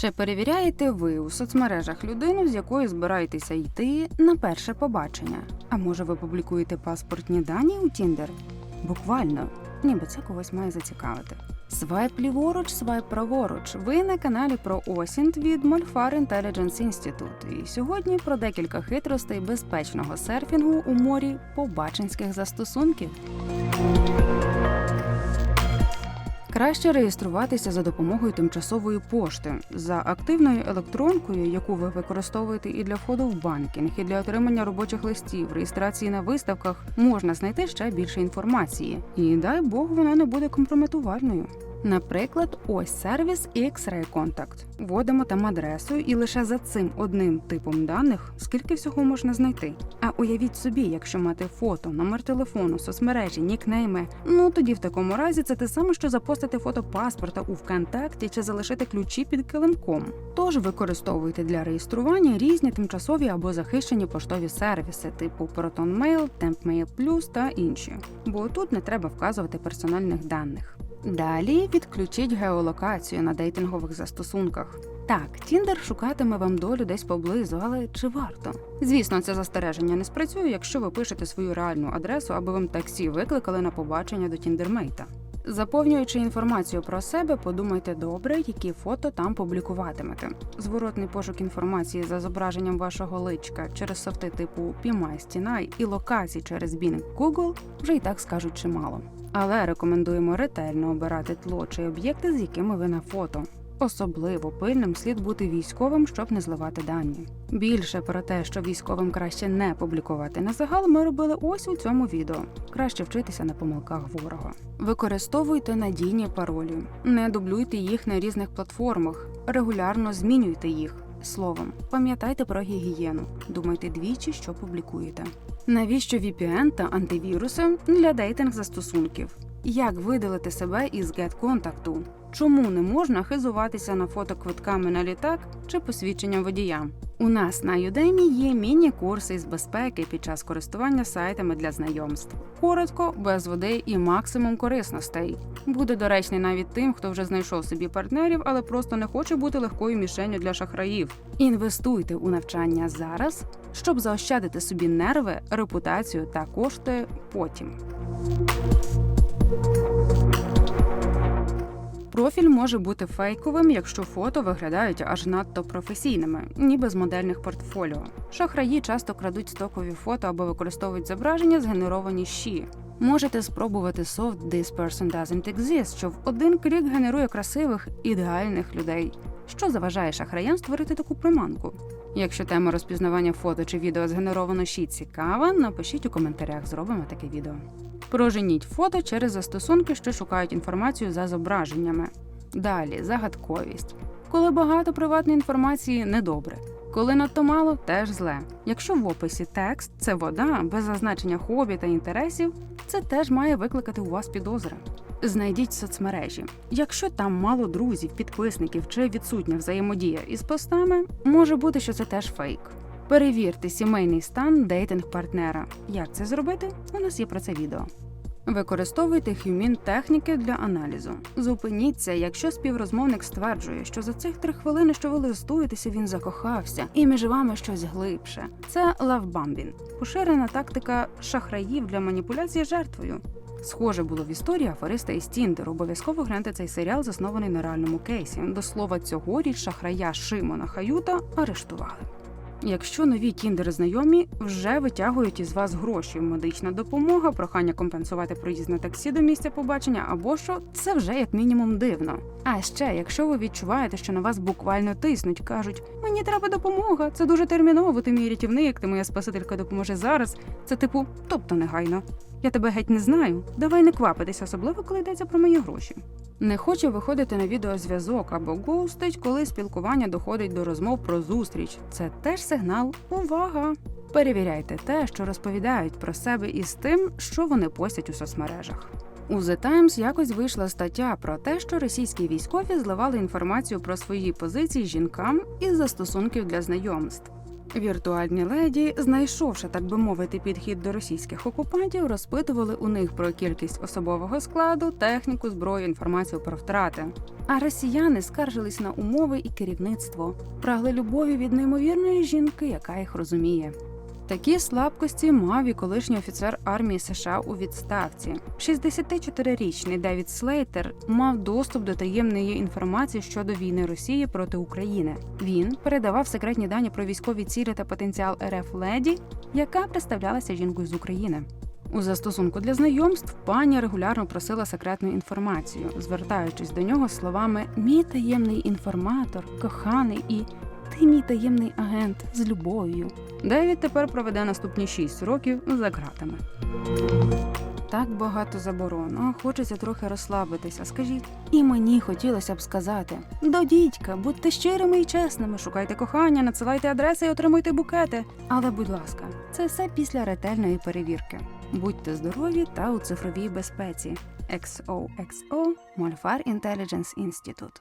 Чи перевіряєте ви у соцмережах людину, з якою збираєтеся йти на перше побачення? А може ви публікуєте паспортні дані у Тіндер? Буквально, ніби це когось має зацікавити. Свайп ліворуч, свайп праворуч. Ви на каналі про Осінт від Мольфар Intelligence Institute. І сьогодні про декілька хитростей безпечного серфінгу у морі побаченських застосунків. Краще реєструватися за допомогою тимчасової пошти за активною електронкою, яку ви використовуєте і для входу в банкінг, і для отримання робочих листів, реєстрації на виставках, можна знайти ще більше інформації. І дай Бог, вона не буде компрометувальною. Наприклад, ось сервіс X-Ray Contact. Вводимо там адресу, і лише за цим одним типом даних скільки всього можна знайти. А уявіть собі, якщо мати фото, номер телефону, соцмережі, нікнейми, ну тоді в такому разі це те саме, що запостити фото паспорта у ВКонтакті чи залишити ключі під килимком. Тож використовуйте для реєстрування різні тимчасові або захищені поштові сервіси, типу ProtonMail, TempMail Plus та інші. Бо тут не треба вказувати персональних даних. Далі відключіть геолокацію на дейтингових застосунках. Так, Тіндер шукатиме вам долю десь поблизу, але чи варто? Звісно, це застереження не спрацює, якщо ви пишете свою реальну адресу, аби вам таксі викликали на побачення до тіндермейта. Заповнюючи інформацію про себе, подумайте добре, які фото там публікуватимете. Зворотний пошук інформації за зображенням вашого личка через софти типу PMI, Stini і локацій через Bing Google вже і так скажуть чимало. Але рекомендуємо ретельно обирати тло чи об'єкти, з якими ви на фото. Особливо пильним слід бути військовим, щоб не зливати дані. Більше про те, що військовим краще не публікувати на загал, ми робили ось у цьому відео. Краще вчитися на помилках ворога. Використовуйте надійні паролі, не дублюйте їх на різних платформах, регулярно змінюйте їх. Словом, пам'ятайте про гігієну, думайте двічі, що публікуєте. Навіщо VPN та антивіруси для дейтинг застосунків? Як видалити себе із GetContact? Чому не можна хизуватися на фото квитками на літак чи посвідченням водія? У нас на Udemy є міні-курси з безпеки під час користування сайтами для знайомств. Коротко, без води і максимум корисностей. Буде доречний навіть тим, хто вже знайшов собі партнерів, але просто не хоче бути легкою мішенню для шахраїв. Інвестуйте у навчання зараз, щоб заощадити собі нерви, репутацію та кошти потім. Профіль може бути фейковим, якщо фото виглядають аж надто професійними, ніби з модельних портфоліо. Шахраї часто крадуть стокові фото або використовують зображення, згенеровані щі. Можете спробувати софт This person doesn't exist, що в один клік генерує красивих ідеальних людей. Що заважає шахраям створити таку приманку? Якщо тема розпізнавання фото чи відео згенеровано щі цікава, напишіть у коментарях, зробимо таке відео. Проженіть фото через застосунки, що шукають інформацію за зображеннями. Далі загадковість. Коли багато приватної інформації недобре. Коли надто мало, теж зле. Якщо в описі текст це вода без зазначення хобі та інтересів, це теж має викликати у вас підозри. Знайдіть соцмережі. Якщо там мало друзів, підписників чи відсутня взаємодія із постами, може бути, що це теж фейк. Перевірте сімейний стан дейтинг партнера. Як це зробити? У нас є про це відео. Використовуйте хюмін техніки для аналізу. Зупиніться, якщо співрозмовник стверджує, що за цих три хвилини, що ви листуєтеся, він закохався, і між вами щось глибше. Це лавбамбін, поширена тактика шахраїв для маніпуляції жертвою. Схоже було в історії афериста із Тіндер. Обов'язково гляньте цей серіал, заснований на реальному кейсі. До слова, цьогоріч шахрая Шимона Хаюта арештували. Якщо нові кіндери знайомі вже витягують із вас гроші, медична допомога, прохання компенсувати проїзд на таксі до місця побачення або що, це вже як мінімум дивно. А ще, якщо ви відчуваєте, що на вас буквально тиснуть, кажуть, мені треба допомога, це дуже терміново, ти мій рятівник, ти моя спасителька допоможе зараз. Це типу, тобто негайно. Я тебе геть не знаю. Давай не квапитись, особливо коли йдеться про мої гроші. Не хоче виходити на відеозв'язок або гоустить, коли спілкування доходить до розмов про зустріч. Це теж сигнал увага. Перевіряйте те, що розповідають про себе із тим, що вони постять у соцмережах. У The Times якось вийшла стаття про те, що російські військові зливали інформацію про свої позиції жінкам із застосунків для знайомств. Віртуальні леді, знайшовши, так би мовити, підхід до російських окупантів, розпитували у них про кількість особового складу, техніку, зброю, інформацію про втрати. А росіяни скаржились на умови і керівництво, прагли любові від неймовірної жінки, яка їх розуміє. Такі слабкості мав і колишній офіцер армії США у відставці. 64-річний Девід Слейтер мав доступ до таємної інформації щодо війни Росії проти України. Він передавав секретні дані про військові цілі та потенціал РФ леді, яка представлялася жінкою з України. У застосунку для знайомств пані регулярно просила секретну інформацію, звертаючись до нього словами Мій таємний інформатор, коханий і ти мій таємний агент з любов'ю. Девід тепер проведе наступні 6 років за ґратами. Так багато заборон, а хочеться трохи розслабитися. Скажіть, і мені хотілося б сказати: до дідька, будьте щирими і чесними, шукайте кохання, надсилайте адреси і отримуйте букети. Але, будь ласка, це все після ретельної перевірки. Будьте здорові та у цифровій безпеці. XOXO Molfar Intelligence Institute